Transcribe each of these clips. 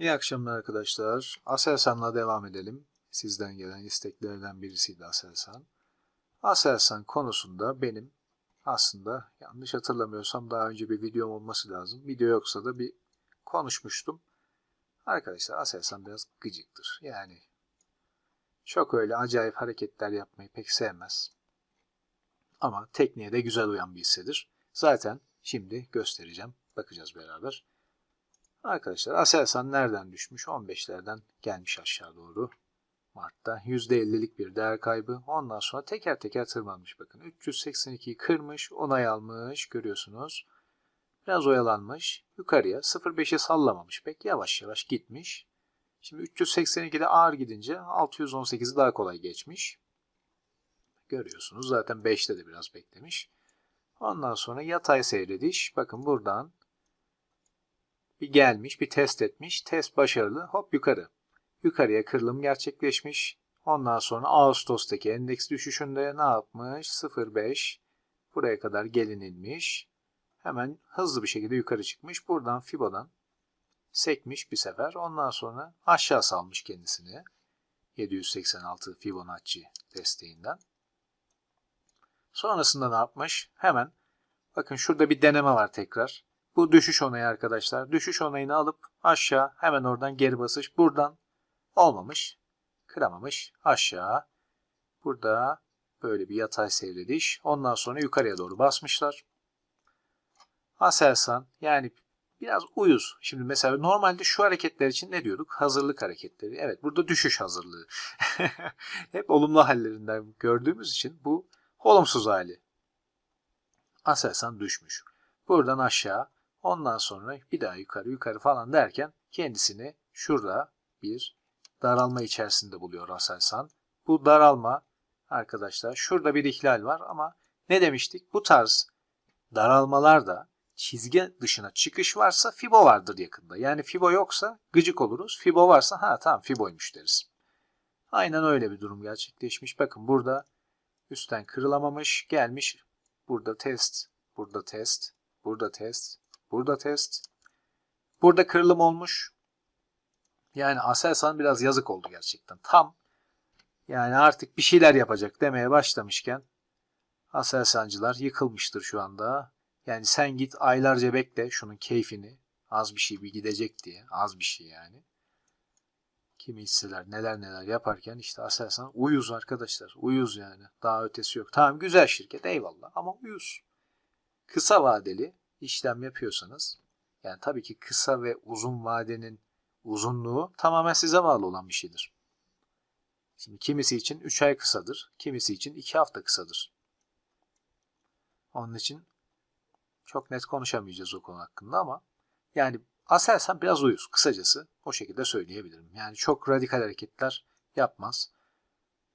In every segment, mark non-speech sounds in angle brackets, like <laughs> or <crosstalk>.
İyi akşamlar arkadaşlar. Aselsan'la devam edelim. Sizden gelen isteklerden birisiydi Aselsan. Aselsan konusunda benim aslında yanlış hatırlamıyorsam daha önce bir videom olması lazım. Video yoksa da bir konuşmuştum. Arkadaşlar Aselsan biraz gıcıktır. Yani çok öyle acayip hareketler yapmayı pek sevmez. Ama tekniğe de güzel uyan bir hissedir. Zaten şimdi göstereceğim. Bakacağız beraber. Arkadaşlar Aselsan nereden düşmüş? 15'lerden gelmiş aşağı doğru. Mart'ta %50'lik bir değer kaybı. Ondan sonra teker teker tırmanmış. Bakın 382'yi kırmış, onay almış görüyorsunuz. Biraz oyalanmış. Yukarıya 0.5'i sallamamış. Pek yavaş yavaş gitmiş. Şimdi 382'de ağır gidince 618'i daha kolay geçmiş. Görüyorsunuz zaten 5'te de biraz beklemiş. Ondan sonra yatay seyrediş. Bakın buradan bir gelmiş, bir test etmiş. Test başarılı. Hop yukarı. Yukarıya kırılım gerçekleşmiş. Ondan sonra Ağustos'taki endeks düşüşünde ne yapmış? 0.5 buraya kadar gelinilmiş. Hemen hızlı bir şekilde yukarı çıkmış. Buradan Fibo'dan sekmiş bir sefer. Ondan sonra aşağı salmış kendisini. 786 Fibonacci desteğinden. Sonrasında ne yapmış? Hemen bakın şurada bir deneme var tekrar. Bu düşüş onayı arkadaşlar. Düşüş onayını alıp aşağı hemen oradan geri basış. Buradan olmamış. Kıramamış. Aşağı. Burada böyle bir yatay seyrediş. Ondan sonra yukarıya doğru basmışlar. Aselsan yani biraz uyuz. Şimdi mesela normalde şu hareketler için ne diyorduk? Hazırlık hareketleri. Evet burada düşüş hazırlığı. <laughs> Hep olumlu hallerinden gördüğümüz için bu olumsuz hali. Aselsan düşmüş. Buradan aşağı ondan sonra bir daha yukarı yukarı falan derken kendisini şurada bir daralma içerisinde buluyor Aselsan. Bu daralma arkadaşlar şurada bir ihlal var ama ne demiştik? Bu tarz daralmalarda çizgi dışına çıkış varsa Fibo vardır yakında. Yani Fibo yoksa gıcık oluruz. Fibo varsa ha tamam Fibo'ymuş deriz. Aynen öyle bir durum gerçekleşmiş. Bakın burada üstten kırılamamış gelmiş. Burada test, burada test, burada test, burada test. Burada kırılım olmuş. Yani Aselsan biraz yazık oldu gerçekten. Tam yani artık bir şeyler yapacak demeye başlamışken Aselsancılar yıkılmıştır şu anda. Yani sen git aylarca bekle şunun keyfini. Az bir şey bir gidecek diye. Az bir şey yani. Kimi hisseler neler neler yaparken işte Aselsan uyuz arkadaşlar. Uyuz yani. Daha ötesi yok. Tamam güzel şirket eyvallah ama uyuz. Kısa vadeli işlem yapıyorsanız yani tabii ki kısa ve uzun vadenin uzunluğu tamamen size bağlı olan bir şeydir. Şimdi kimisi için 3 ay kısadır, kimisi için 2 hafta kısadır. Onun için çok net konuşamayacağız o konu hakkında ama yani Aselsan biraz uyuz kısacası o şekilde söyleyebilirim. Yani çok radikal hareketler yapmaz.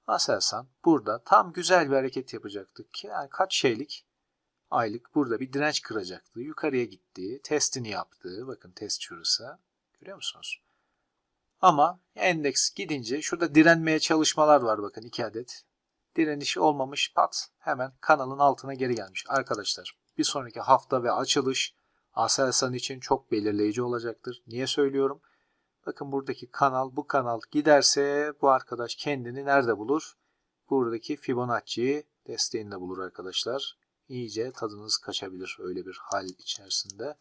Aselsan burada tam güzel bir hareket yapacaktı ki yani kaç şeylik aylık burada bir direnç kıracaktı. Yukarıya gitti, testini yaptı. Bakın test şurası. Görüyor musunuz? Ama endeks gidince şurada direnmeye çalışmalar var bakın iki adet. Direniş olmamış pat hemen kanalın altına geri gelmiş. Arkadaşlar bir sonraki hafta ve açılış Aselsan için çok belirleyici olacaktır. Niye söylüyorum? Bakın buradaki kanal bu kanal giderse bu arkadaş kendini nerede bulur? Buradaki Fibonacci desteğinde bulur arkadaşlar. İyice tadınız kaçabilir öyle bir hal içerisinde.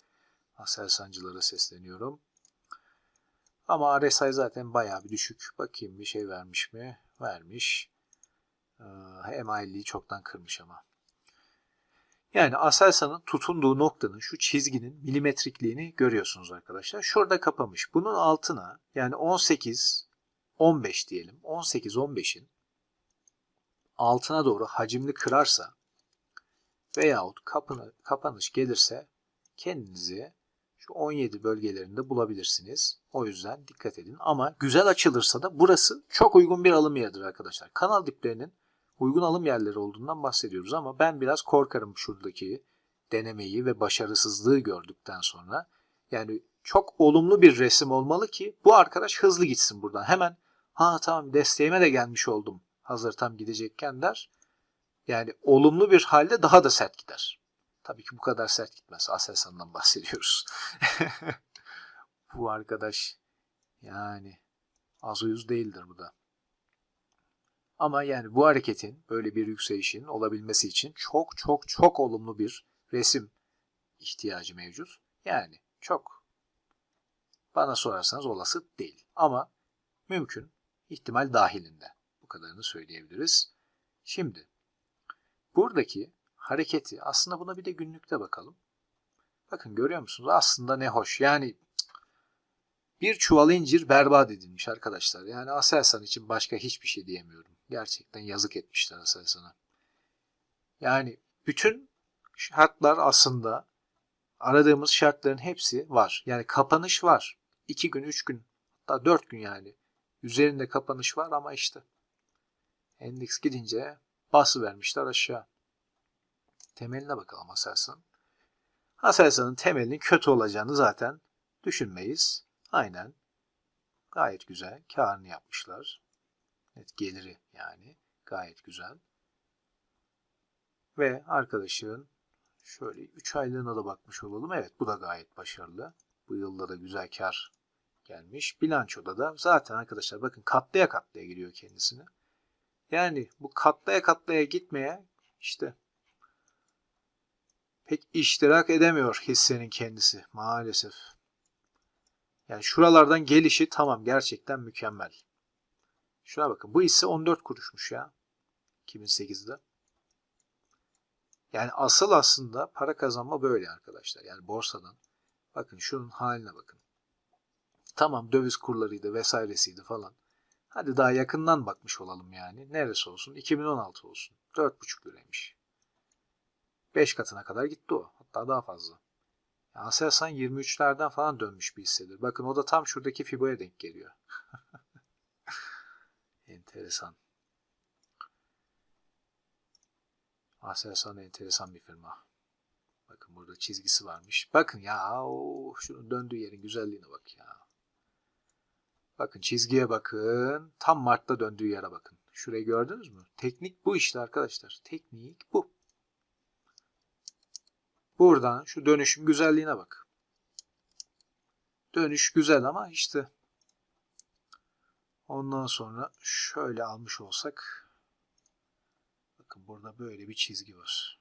Aselsancılara sesleniyorum. Ama RSI zaten bayağı bir düşük. Bakayım bir şey vermiş mi? Vermiş. Ee, MA50'yi çoktan kırmış ama. Yani Aselsan'ın tutunduğu noktanın şu çizginin milimetrikliğini görüyorsunuz arkadaşlar. Şurada kapamış. Bunun altına yani 18 15 diyelim. 18 15'in altına doğru hacimli kırarsa veyahut kapını, kapanış gelirse kendinizi şu 17 bölgelerinde bulabilirsiniz. O yüzden dikkat edin. Ama güzel açılırsa da burası çok uygun bir alım yeridir arkadaşlar. Kanal diplerinin uygun alım yerleri olduğundan bahsediyoruz ama ben biraz korkarım şuradaki denemeyi ve başarısızlığı gördükten sonra. Yani çok olumlu bir resim olmalı ki bu arkadaş hızlı gitsin buradan. Hemen ha tamam desteğime de gelmiş oldum hazır tam gidecekken der. Yani olumlu bir halde daha da sert gider. Tabii ki bu kadar sert gitmez. Aselsan'dan bahsediyoruz. <laughs> bu arkadaş Yani az uyuz değildir bu da. Ama yani bu hareketin böyle bir yükselişin olabilmesi için çok çok çok olumlu bir resim ihtiyacı mevcut. Yani çok bana sorarsanız olası değil. Ama mümkün. ihtimal dahilinde. Bu kadarını söyleyebiliriz. Şimdi buradaki hareketi aslında buna bir de günlükte bakalım. Bakın görüyor musunuz? Aslında ne hoş. Yani bir çuval incir berbat edilmiş arkadaşlar. Yani Aselsan için başka hiçbir şey diyemiyorum. Gerçekten yazık etmişler Aselsan'a. Yani bütün şartlar aslında aradığımız şartların hepsi var. Yani kapanış var. 2 gün, 3 gün, hatta 4 gün yani. Üzerinde kapanış var ama işte endeks gidince bası vermişler aşağı. Temeline bakalım Aselsan. Aselsan'ın temelinin kötü olacağını zaten düşünmeyiz. Aynen. Gayet güzel. Karını yapmışlar. Evet, geliri yani. Gayet güzel. Ve arkadaşın şöyle 3 aylığına da bakmış olalım. Evet bu da gayet başarılı. Bu yılda da güzel kar gelmiş. Bilançoda da zaten arkadaşlar bakın katlaya katlaya gidiyor kendisini. Yani bu katlaya katlaya gitmeye işte pek iştirak edemiyor hissenin kendisi maalesef. Yani şuralardan gelişi tamam gerçekten mükemmel. Şuna bakın bu hisse 14 kuruşmuş ya 2008'de. Yani asıl aslında para kazanma böyle arkadaşlar. Yani borsadan. Bakın şunun haline bakın. Tamam döviz kurlarıydı vesairesiydi falan. Hadi daha yakından bakmış olalım yani. Neresi olsun? 2016 olsun. 4,5 liraymış. 5 katına kadar gitti o. Hatta daha fazla. Yani Aselsan 23'lerden falan dönmüş bir hissedir. Bakın o da tam şuradaki Fibo'ya denk geliyor. <laughs> Enteresan. Aselsan enteresan bir firma. Bakın burada çizgisi varmış. Bakın ya o şunun döndüğü yerin güzelliğine bak ya. Bakın çizgiye bakın. Tam Mart'ta döndüğü yere bakın. Şurayı gördünüz mü? Teknik bu işte arkadaşlar. Teknik bu. Buradan şu dönüşün güzelliğine bak. Dönüş güzel ama işte ondan sonra şöyle almış olsak bakın burada böyle bir çizgi var.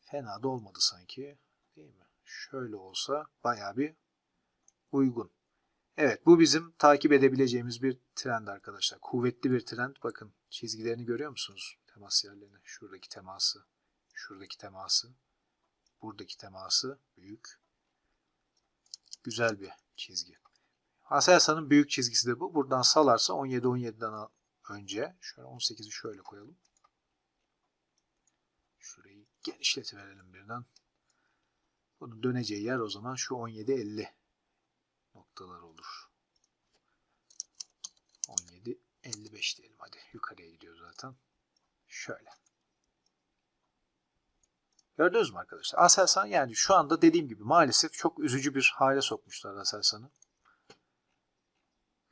Fena da olmadı sanki. Değil mi? Şöyle olsa baya bir uygun. Evet bu bizim takip edebileceğimiz bir trend arkadaşlar. Kuvvetli bir trend. Bakın çizgilerini görüyor musunuz? Temas yerlerini. Şuradaki teması. Şuradaki teması. Buradaki teması büyük. Güzel bir çizgi. Aselsan'ın büyük çizgisi de bu. Buradan salarsa 17-17'den önce. Şöyle 18'i şöyle koyalım. Şurayı genişletiverelim birden. Bunun döneceği yer o zaman şu 17-50 noktalar olur. 17 55 diyelim hadi. Yukarıya gidiyor zaten. Şöyle. Gördünüz mü arkadaşlar? Aselsan yani şu anda dediğim gibi maalesef çok üzücü bir hale sokmuşlar Aselsan'ı.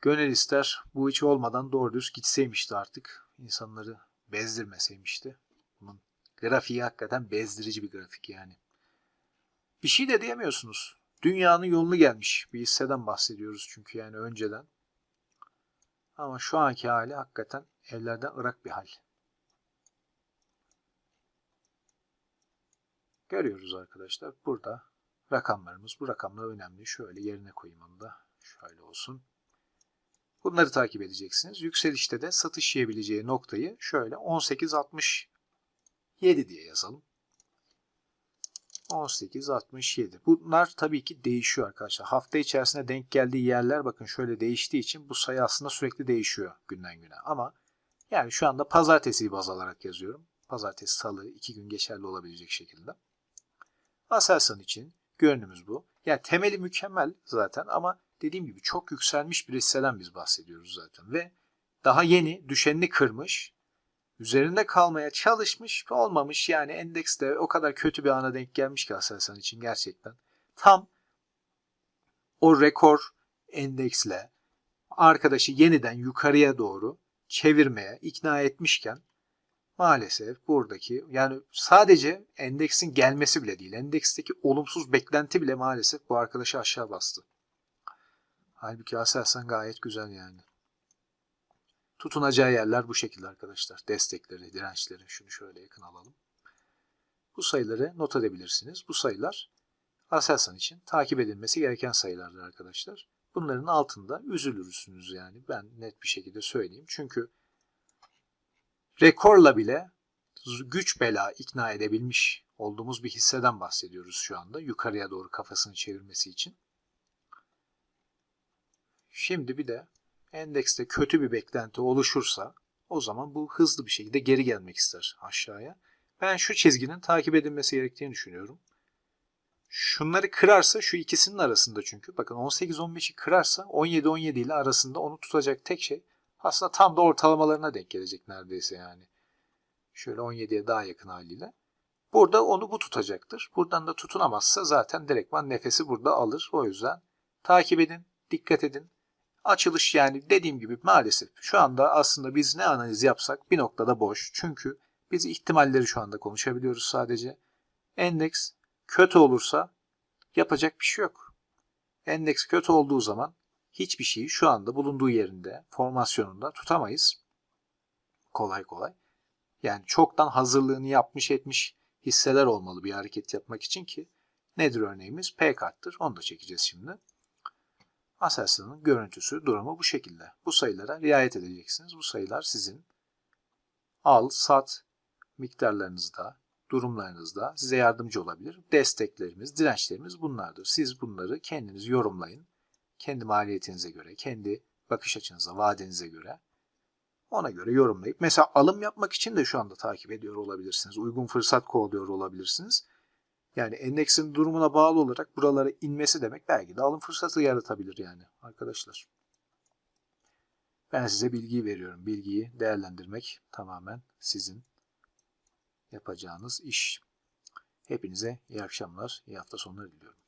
Gönül ister bu hiç olmadan doğru düz gitseymişti artık. İnsanları bezdirmeseymişti. Bunun grafiği hakikaten bezdirici bir grafik yani. Bir şey de diyemiyorsunuz. Dünyanın yolunu gelmiş bir hisseden bahsediyoruz çünkü yani önceden. Ama şu anki hali hakikaten evlerden ırak bir hal. Görüyoruz arkadaşlar. Burada rakamlarımız. Bu rakamlar önemli. Şöyle yerine koyayım onu da. Şöyle olsun. Bunları takip edeceksiniz. Yükselişte de satış yiyebileceği noktayı şöyle 18.67 diye yazalım. 18.67. Bunlar tabii ki değişiyor arkadaşlar. Hafta içerisinde denk geldiği yerler bakın şöyle değiştiği için bu sayı aslında sürekli değişiyor günden güne. Ama yani şu anda pazartesiyi baz alarak yazıyorum. Pazartesi, salı iki gün geçerli olabilecek şekilde. Aselsan için görünümüz bu. Yani temeli mükemmel zaten ama dediğim gibi çok yükselmiş bir hisseden biz bahsediyoruz zaten. Ve daha yeni düşenini kırmış üzerinde kalmaya çalışmış olmamış yani endekste o kadar kötü bir ana denk gelmiş ki Aselsan için gerçekten. Tam o rekor endeksle arkadaşı yeniden yukarıya doğru çevirmeye ikna etmişken maalesef buradaki yani sadece endeksin gelmesi bile değil endeksteki olumsuz beklenti bile maalesef bu arkadaşı aşağı bastı. Halbuki Aselsan gayet güzel yani. Tutunacağı yerler bu şekilde arkadaşlar. Destekleri, dirençleri. Şunu şöyle yakın alalım. Bu sayıları not edebilirsiniz. Bu sayılar Aselsan için takip edilmesi gereken sayılardır arkadaşlar. Bunların altında üzülürsünüz yani. Ben net bir şekilde söyleyeyim. Çünkü rekorla bile güç bela ikna edebilmiş olduğumuz bir hisseden bahsediyoruz şu anda. Yukarıya doğru kafasını çevirmesi için. Şimdi bir de endekste kötü bir beklenti oluşursa o zaman bu hızlı bir şekilde geri gelmek ister aşağıya. Ben şu çizginin takip edilmesi gerektiğini düşünüyorum. Şunları kırarsa şu ikisinin arasında çünkü bakın 18-15'i kırarsa 17-17 ile arasında onu tutacak tek şey aslında tam da ortalamalarına denk gelecek neredeyse yani. Şöyle 17'ye daha yakın haliyle. Burada onu bu tutacaktır. Buradan da tutunamazsa zaten direktman nefesi burada alır. O yüzden takip edin, dikkat edin. Açılış yani dediğim gibi maalesef şu anda aslında biz ne analiz yapsak bir noktada boş. Çünkü biz ihtimalleri şu anda konuşabiliyoruz sadece. Endeks kötü olursa yapacak bir şey yok. Endeks kötü olduğu zaman hiçbir şeyi şu anda bulunduğu yerinde, formasyonunda tutamayız. Kolay kolay. Yani çoktan hazırlığını yapmış etmiş hisseler olmalı bir hareket yapmak için ki nedir örneğimiz? P karttır. Onu da çekeceğiz şimdi. Aselsan'ın görüntüsü, durumu bu şekilde. Bu sayılara riayet edeceksiniz. Bu sayılar sizin al, sat miktarlarınızda, durumlarınızda size yardımcı olabilir. Desteklerimiz, dirençlerimiz bunlardır. Siz bunları kendiniz yorumlayın. Kendi maliyetinize göre, kendi bakış açınıza, vadenize göre ona göre yorumlayıp mesela alım yapmak için de şu anda takip ediyor olabilirsiniz. Uygun fırsat kovalıyor olabilirsiniz. Yani endeksin durumuna bağlı olarak buralara inmesi demek belki de alım fırsatı yaratabilir yani arkadaşlar. Ben size bilgiyi veriyorum. Bilgiyi değerlendirmek tamamen sizin yapacağınız iş. Hepinize iyi akşamlar, iyi hafta sonları diliyorum.